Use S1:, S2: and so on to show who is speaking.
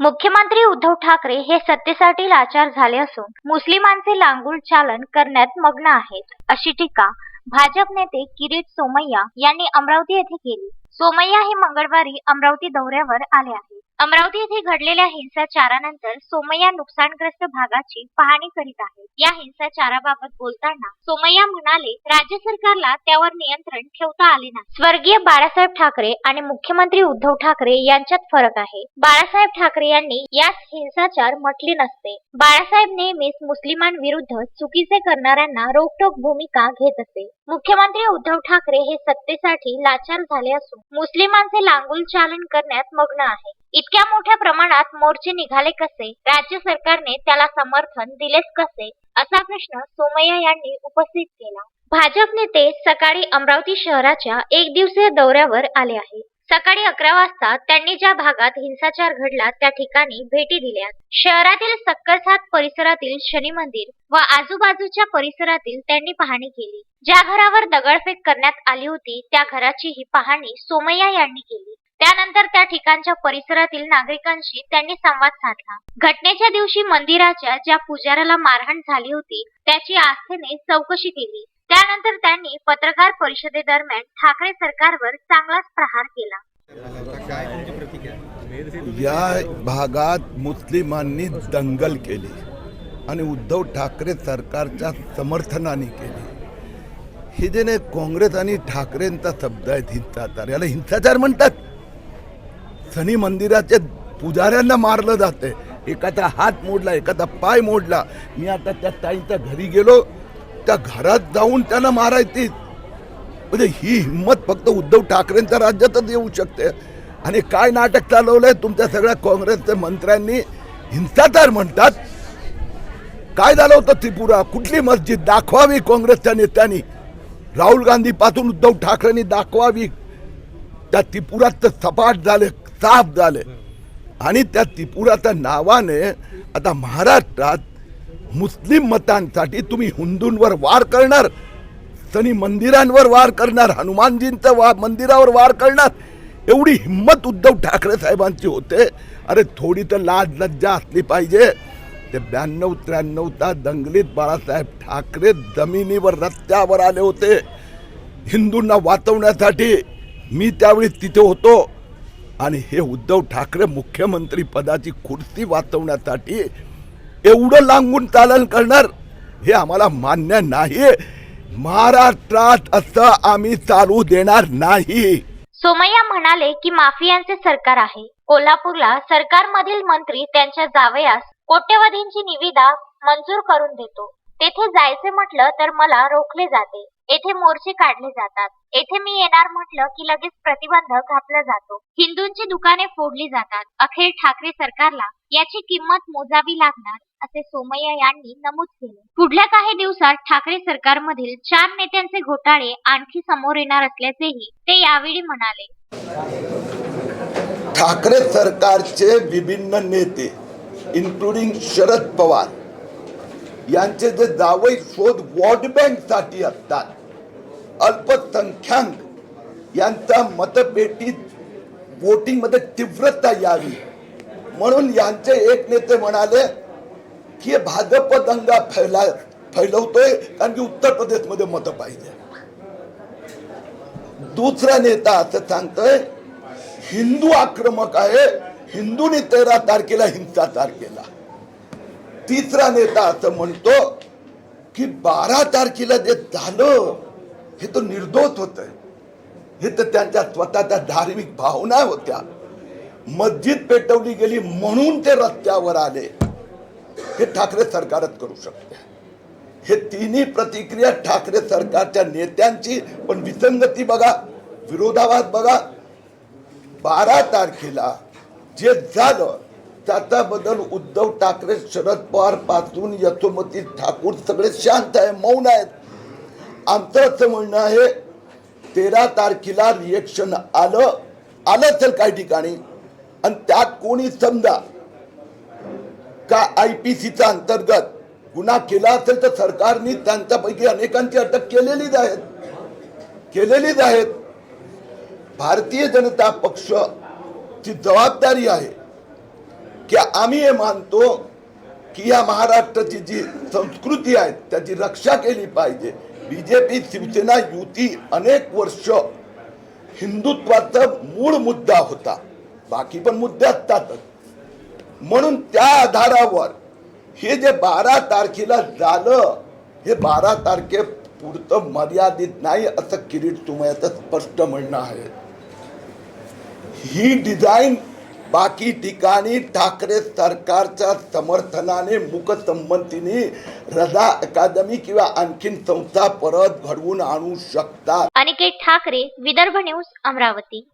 S1: मुख्यमंत्री उद्धव ठाकरे हे सत्तेसाठी लाचार झाले असून मुस्लिमांचे लांगुल चालन करण्यात मग्न आहेत. अशी टीका भाजप नेते किरीट सोमय्या यांनी अमरावती येथे केली. सोमय्या हे मंगळवारी अमरावती दौऱ्यावर आले आहेत. अमरावती येथे घडलेल्या हिंसाचारानंतर सोमय्या नुकसानग्रस्त भागाची पाहणी करीत आहेत. या हिंसाचाराबाबत बोलताना सोमय्या म्हणाले राज्य सरकारला त्यावर नियंत्रण ठेवता आले नाही. स्वर्गीय बाळासाहेब ठाकरे आणि मुख्यमंत्री उद्धव ठाकरे यांच्यात फरक आहे. बाळासाहेब ठाकरे यांनी यास हिंसाचार म्हटले नसते. बाळासाहेब नेहमीच मुस्लिमांविरुद्ध चुकीचे करणाऱ्यांना रोखटोक भूमिका घेत असे. मुख्यमंत्री उद्धव ठाकरे हे सत्तेसाठी लाचार झाले असून मुस्लिमांचे लांगुल चालन करण्यात मग्न आहे. इतक्या मोठ्या प्रमाणात मोर्चे निघाले कसे? राज्य सरकारने त्याला समर्थन दिलेच कसे? असा प्रश्न सोमय्या यांनी उपस्थित केला. भाजप नेते सकाळी अमरावती शहराच्या एक दिवसीय दौऱ्यावर आले आहेत. सकाळी अकरा वाजता त्यांनी ज्या भागात हिंसाचार घडला त्या ठिकाणी भेटी दिल्या. शहरातील सक्करसात परिसरातील शनी मंदिर व आजूबाजूच्या परिसरातील त्यांनी पाहणी केली. ज्या घरावर दगडफेक करण्यात आली होती त्या घराची ही पाहणी सोमय्या यांनी केली. त्यानंतर त्या ठिकाणच्या परिसरातील नागरिकांशी त्यांनी संवाद साधला. घटनेच्या दिवशी मंदिराच्या ज्या पुजाऱ्याला मारहाण झाली होती त्याची आस्थेने चौकशी केली. त्यानंतर त्यांनी पत्रकार परिषदेदरम्यान ठाकरे सरकारवर चांगलाच प्रहार केला.
S2: या भागात मुस्लिमांनी दंगल केली आणि उद्धव ठाकरे सरकारच्या समर्थनाने केली. हे जे नाही काँग्रेस आणि ठाकरेंचा शब्द आहेत हिंसाचार याला हिंसाचार म्हणतात. शनी मंदिराच्या पुजाऱ्यांना मारलं जाते एकाचा हात मोडला एकाचा पाय मोडला. मी आता त्या ताईच्या घरी गेलो. त्या घरात जाऊन त्यांना मारायची म्हणजे ही हिंमत फक्त उद्धव ठाकरेंच्या राज्यातच येऊ शकते. आणि काय नाटक चालवलंय तुमच्या सगळ्या काँग्रेसच्या मंत्र्यांनी? हिंसाचार म्हणतात. काय झालं होतं त्रिपुरा? कुठली मस्जिद? दाखवावी काँग्रेसच्या नेत्यांनी. राहुल गांधी पासून उद्धव ठाकरेंनी दाखवावी. त्या त्रिपुरात तर सपाट झाले साफ झाले. आणि त्या त्रिपुराच्या नावाने आता महाराष्ट्रात मुस्लिम मतांसाठी तुम्ही हिंदूंवर वार करणार सनी मंदिरांवर वार करणार हनुमानजींचं वा मंदिरावर वार करणार. एवढी हिंमत उद्धव ठाकरे साहेबांची होते. अरे थोडी तर लाज लज्जा असली पाहिजे. ते ब्याण्णव त्र्याण्णवचा दंगलीत बाळासाहेब ठाकरे जमिनीवर रस्त्यावर आले होते. हिंदूंना वाचवण्यासाठी मी त्यावेळी तिथे होतो. आणि हे उद्धव ठाकरे मुख्यमंत्री पदाची खुर्ची वाचवण्यासाठी एवढं लांबून चालन करणार? हे आम्हाला मान्य नाही. महाराष्ट्रात असं आम्ही चालू देणार नाही.
S1: सोमय्या म्हणाले की माफियांचे सरकार आहे. कोल्हापूरला सरकारमधील मंत्री त्यांच्या जावयास कोट्यवधींची निविदा मंजूर करून देतो. तेथे जायचे म्हटलं तर मला रोखले जाते. येथे मोर्चे काढले जातात. येथे मी येणार म्हटलं की लगेच प्रतिबंध घातला जातो. हिंदूंची दुकाने फोडली जातात. अखेर ठाकरे सरकारला याची किंमत मोजावी लागणार असे सोमय्या यांनी नमूद केले. पुढल्या काही दिवसात ठाकरे सरकारमधील चार नेत्यांचे घोटाळे आणखी समोर येणार असल्याचेही ते यावेळी म्हणाले.
S2: ठाकरे सरकारचे विभिन्न नेते इन्क्लुडिंग शरद पवार यांचे जे जावई शोध वॉर्ड बँकसाठी असतात अल्पसंख्याक यांच्या मतपेटीत वोटिंगमध्ये तीव्रता यावी. म्हणून यांचे एक नेते म्हणाले की भाजप दंगा फैला फैलवतोय कारण की उत्तर प्रदेशमध्ये मतं पाहिजे. दुसरा नेता असं सांगतोय हिंदू आक्रमक आहे हिंदूंनी तेरा तारखेला हिंसाचार केला. तिसरा नेता असं म्हणतो की बारा तारखेला जे झालं हे तर निर्दोष होत हे तर त्यांच्या स्वतःच्या धार्मिक भावना होत्या. मस्जिद पेटवली गेली म्हणून ते रस्त्यावर आले. हे ठाकरे सरकारच करू शकते. हे तिन्ही प्रतिक्रिया ठाकरे सरकारच्या नेत्यांची पण विसंगती बघा विरोधाभास बघा. बारा तारखेला जे झालं त्याच्याबद्दल उद्धव ठाकरे शरद पवारपासून यशोमती ठाकूर सगळे शांत आहे मौन आहेत. आमचं असं म्हणणं आहे तेरा तारखेला रिएक्शन आलं आलं असेल काही ठिकाणी आणि त्यात कोणी समजा का आय पी सीचा अंतर्गत गुन्हा केला असेल तर सरकारने त्यांच्यापैकी अनेकांची अटक केलेलीच आहेत. केलेलीच आहेत. भारतीय जनता पक्ष ची जबाबदारी आहे की आम्ही हे मानतो की या महाराष्ट्राची जी संस्कृती आहे त्याची रक्षा केली पाहिजे. बीजेपी शिवसेना युती अनेक वर्ष हिंदुत्वाचा मूळ मुद्दा होता. बाकी पण मुद्दे असतातच म्हणून त्या आधारावर हे जे बारा तारखेला झालं हे बारा तारखे पुरतं मर्यादित नाही असं किरीट तुम्हाला स्पष्ट म्हणणं आहे. ही डिझाईन बाकी ठिकाणी ठाकरे सरकारच्या समर्थनाने मुकसंमतीने रजा अकादमी किंवा आणखीन संस्था परत घडवून आणू शकतात.
S1: अनिकेत ठाकरे विदर्भ न्यूज अमरावती.